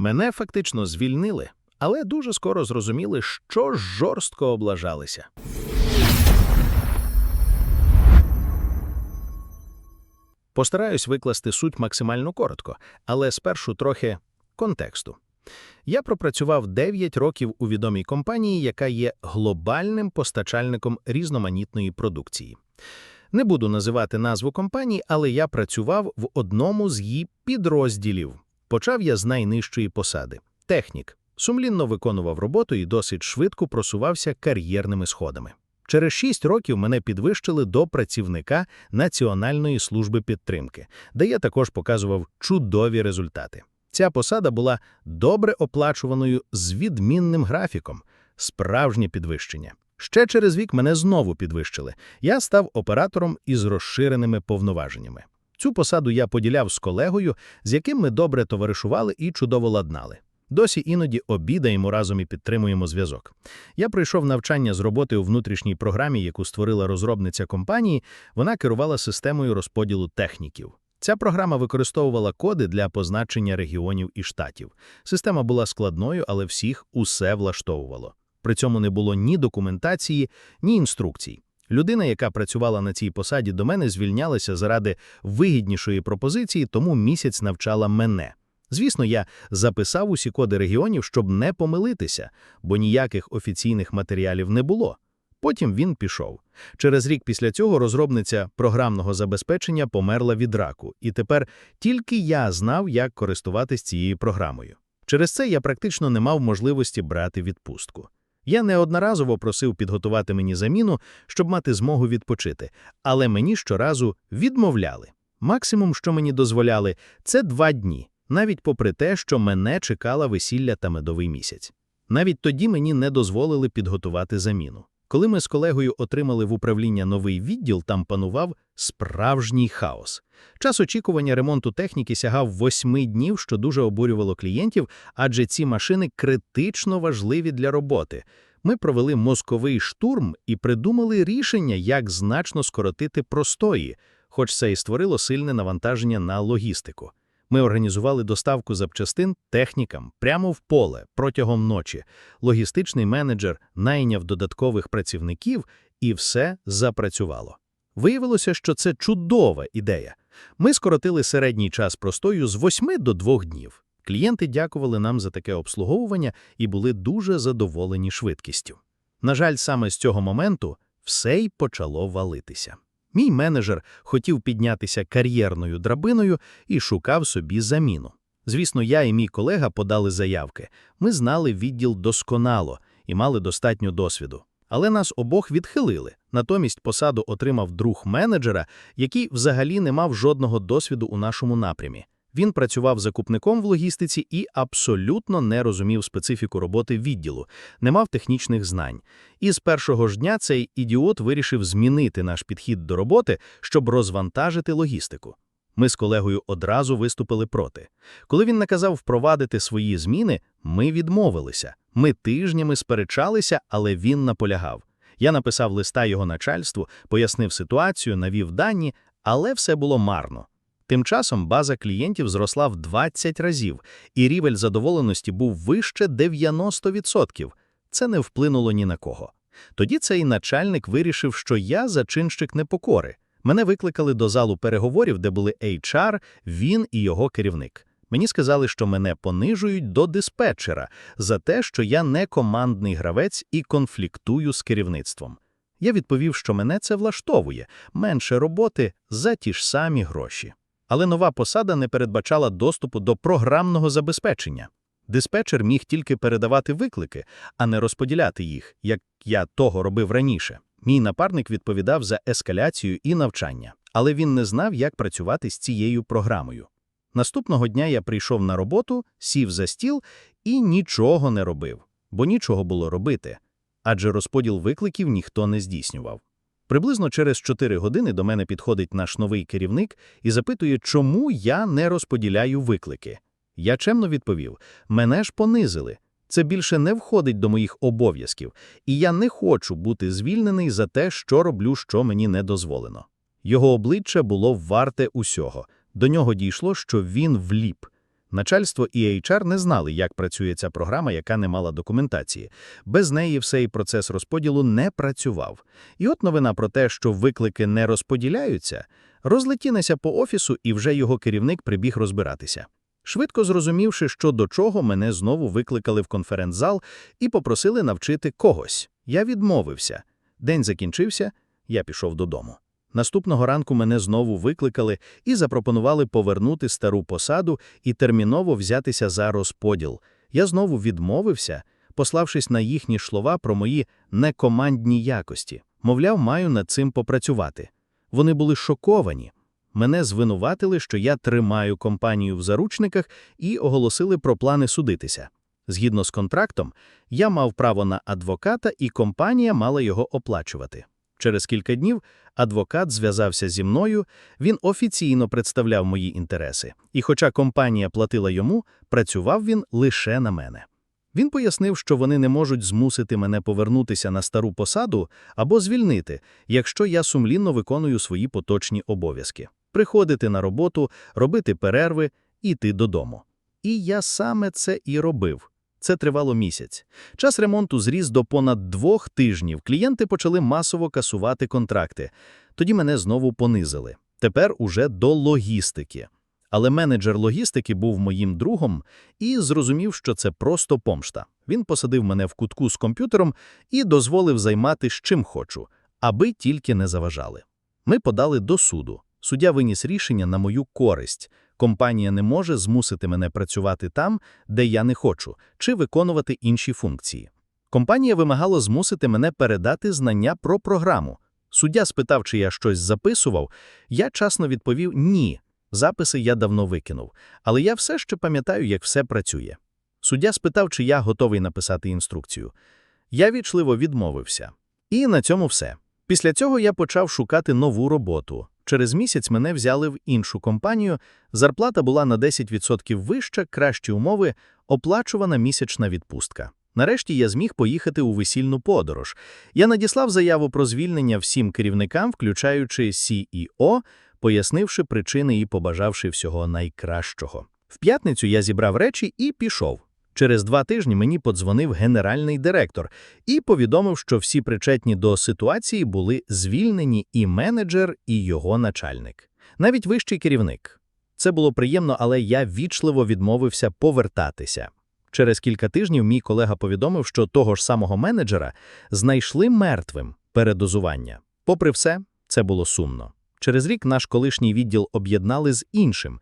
Мене фактично звільнили, але дуже скоро зрозуміли, що жорстко облажалися. Постараюсь викласти суть максимально коротко, але спершу трохи контексту. Я пропрацював 9 років у відомій компанії, яка є глобальним постачальником різноманітної продукції. Не буду називати назву компанії, але я працював в одному з її підрозділів. Почав я з найнижчої посади – технік. Сумлінно виконував роботу і досить швидко просувався кар'єрними сходами. Через 6 років мене підвищили до працівника Національної служби підтримки, де я також показував чудові результати. Ця посада була добре оплачуваною з відмінним графіком, справжнє підвищення. Ще через рік мене знову підвищили. Я став оператором із розширеними повноваженнями. Цю посаду я поділяв з колегою, з яким ми добре товаришували і чудово ладнали. Досі іноді обідаємо разом і підтримуємо зв'язок. Я пройшов навчання з роботи у внутрішній програмі, яку створила розробниця компанії. Вона керувала системою розподілу техніків. Ця програма використовувала коди для позначення регіонів і штатів. Система була складною, але всіх усе влаштовувало. При цьому не було ні документації, ні інструкцій. Людина, яка працювала на цій посаді, до мене звільнялася заради вигіднішої пропозиції, тому місяць навчала мене. Звісно, я записав усі коди регіонів, щоб не помилитися, бо ніяких офіційних матеріалів не було. Потім він пішов. Через рік після цього розробниця програмного забезпечення померла від раку, і тепер тільки я знав, як користуватись цією програмою. Через це я практично не мав можливості брати відпустку. Я неодноразово просив підготувати мені заміну, щоб мати змогу відпочити, але мені щоразу відмовляли. Максимум, що мені дозволяли, це два дні, навіть попри те, що мене чекала весілля та медовий місяць. Навіть тоді мені не дозволили підготувати заміну. Коли ми з колегою отримали в управління новий відділ, там панував справжній хаос. Час очікування ремонту техніки сягав восьми днів, що дуже обурювало клієнтів, адже ці машини критично важливі для роботи. Ми провели мозковий штурм і придумали рішення, як значно скоротити простої, хоч це і створило сильне навантаження на логістику. Ми організували доставку запчастин технікам прямо в поле протягом ночі. Логістичний менеджер найняв додаткових працівників, і все запрацювало. Виявилося, що це чудова ідея. Ми скоротили середній час простою з 8 до 2 днів. Клієнти дякували нам за таке обслуговування і були дуже задоволені швидкістю. На жаль, саме з цього моменту все й почало валитися. Мій менеджер хотів піднятися кар'єрною драбиною і шукав собі заміну. Звісно, я і мій колега подали заявки. Ми знали відділ досконало і мали достатньо досвіду. Але нас обох відхилили. Натомість посаду отримав друг менеджера, який взагалі не мав жодного досвіду у нашому напрямі. Він працював закупником в логістиці і абсолютно не розумів специфіку роботи відділу, не мав технічних знань. І з першого ж дня цей ідіот вирішив змінити наш підхід до роботи, щоб розвантажити логістику. Ми з колегою одразу виступили проти. Коли він наказав впровадити свої зміни, ми відмовилися. Ми тижнями сперечалися, але він наполягав. Я написав листа його начальству, пояснив ситуацію, навів дані, але все було марно. Тим часом база клієнтів зросла в 20 разів, і рівень задоволеності був вище 90%. Це не вплинуло ні на кого. Тоді цей начальник вирішив, що я зачинщик непокори. Мене викликали до залу переговорів, де були HR, він і його керівник. Мені сказали, що мене понижують до диспетчера за те, що я не командний гравець і конфліктую з керівництвом. Я відповів, що мене це влаштовує менше роботи за ті ж самі гроші. Але нова посада не передбачала доступу до програмного забезпечення. Диспетчер міг тільки передавати виклики, а не розподіляти їх, як я того робив раніше. Мій напарник відповідав за ескаляцію і навчання, але він не знав, як працювати з цією програмою. Наступного дня я прийшов на роботу, сів за стіл і нічого не робив, бо нічого було робити, адже розподіл викликів ніхто не здійснював. Приблизно через 4 години до мене підходить наш новий керівник і запитує, чому я не розподіляю виклики. Я чемно відповів: мене ж понизили. Це більше не входить до моїх обов'язків, і я не хочу бути звільнений за те, що роблю, що мені не дозволено. Його обличчя було варте усього. До нього дійшло, що він вліп. Начальство і HR не знали, як працює ця програма, яка не мала документації. Без неї всей процес розподілу не працював. І от новина про те, що виклики не розподіляються, розлетілася по офісу, і вже його керівник прибіг розбиратися. Швидко зрозумівши, що до чого, мене знову викликали в конференц-зал і попросили навчити когось. Я відмовився. День закінчився, я пішов додому. Наступного ранку мене знову викликали і запропонували повернути стару посаду і терміново взятися за розподіл. Я знову відмовився, пославшись на їхні слова про мої некомандні якості. Мовляв, маю над цим попрацювати. Вони були шоковані. Мене звинуватили, що я тримаю компанію в заручниках і оголосили про плани судитися. Згідно з контрактом, я мав право на адвоката, і компанія мала його оплачувати. Через кілька днів адвокат зв'язався зі мною, він офіційно представляв мої інтереси, і хоча компанія платила йому, працював він лише на мене. Він пояснив, що вони не можуть змусити мене повернутися на стару посаду або звільнити, якщо я сумлінно виконую свої поточні обов'язки приходити на роботу, робити перерви, іти додому. І я саме це і робив. Це тривало місяць. Час ремонту зріс до понад двох тижнів. Клієнти почали масово касувати контракти. Тоді мене знову понизили. Тепер уже до логістики. Але менеджер логістики був моїм другом і зрозумів, що це просто помшта. Він посадив мене в кутку з комп'ютером і дозволив займатися чим хочу, аби тільки не заважали. Ми подали до суду. Суддя виніс рішення на мою користь. Компанія не може змусити мене працювати там, де я не хочу, чи виконувати інші функції. Компанія вимагала змусити мене передати знання про програму. Суддя спитав, чи я щось записував. Я часно відповів ні. Записи я давно викинув, але я все ще пам'ятаю, як все працює. Суддя спитав, чи я готовий написати інструкцію. Я вічливо відмовився. І на цьому все. Після цього я почав шукати нову роботу. Через місяць мене взяли в іншу компанію, зарплата була на 10% вища, кращі умови, оплачувана місячна відпустка. Нарешті я зміг поїхати у весільну подорож. Я надіслав заяву про звільнення всім керівникам, включаючи CEO, пояснивши причини і побажавши всього найкращого. В п'ятницю я зібрав речі і пішов. Через два тижні мені подзвонив генеральний директор і повідомив, що всі причетні до ситуації були звільнені і менеджер, і його начальник, навіть вищий керівник. Це було приємно, але я вічливо відмовився повертатися. Через кілька тижнів мій колега повідомив, що того ж самого менеджера знайшли мертвим передозування. Попри все, це було сумно. Через рік наш колишній відділ об'єднали з іншим.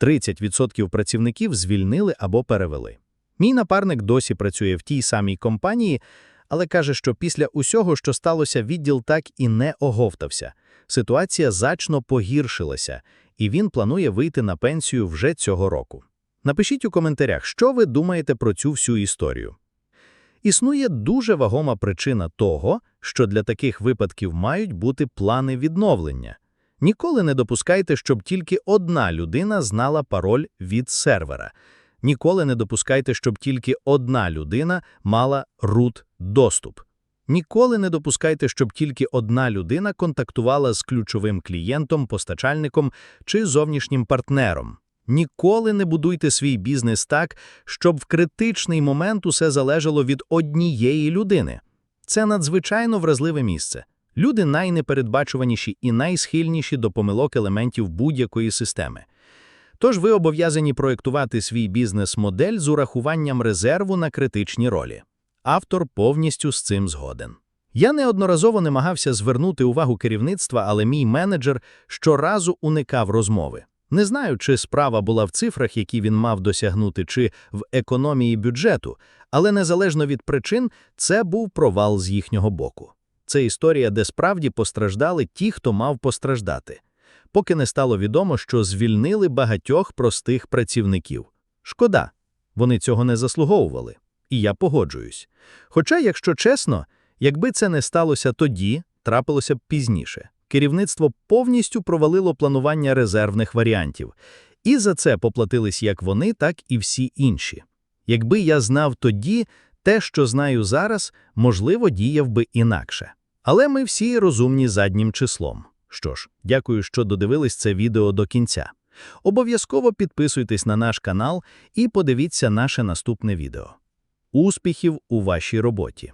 30% працівників звільнили або перевели. Мій напарник досі працює в тій самій компанії, але каже, що після усього, що сталося, відділ так і не оговтався. Ситуація значно погіршилася, і він планує вийти на пенсію вже цього року. Напишіть у коментарях, що ви думаєте про цю всю історію. Існує дуже вагома причина того, що для таких випадків мають бути плани відновлення. Ніколи не допускайте, щоб тільки одна людина знала пароль від сервера. Ніколи не допускайте, щоб тільки одна людина мала root доступ. Ніколи не допускайте, щоб тільки одна людина контактувала з ключовим клієнтом, постачальником чи зовнішнім партнером. Ніколи не будуйте свій бізнес так, щоб в критичний момент усе залежало від однієї людини. Це надзвичайно вразливе місце. Люди найнепередбачуваніші і найсхильніші до помилок елементів будь-якої системи. Тож ви обов'язані проєктувати свій бізнес-модель з урахуванням резерву на критичні ролі. Автор повністю з цим згоден. Я неодноразово намагався звернути увагу керівництва, але мій менеджер щоразу уникав розмови. Не знаю, чи справа була в цифрах, які він мав досягнути, чи в економії бюджету, але незалежно від причин, це був провал з їхнього боку. Це історія, де справді постраждали ті, хто мав постраждати поки не стало відомо, що звільнили багатьох простих працівників. Шкода, вони цього не заслуговували, і я погоджуюсь. Хоча, якщо чесно, якби це не сталося тоді, трапилося б пізніше. Керівництво повністю провалило планування резервних варіантів, і за це поплатились як вони, так і всі інші. Якби я знав тоді те, що знаю зараз, можливо, діяв би інакше. Але ми всі розумні заднім числом. Що ж, дякую, що додивились це відео до кінця. Обов'язково підписуйтесь на наш канал і подивіться наше наступне відео. Успіхів у вашій роботі!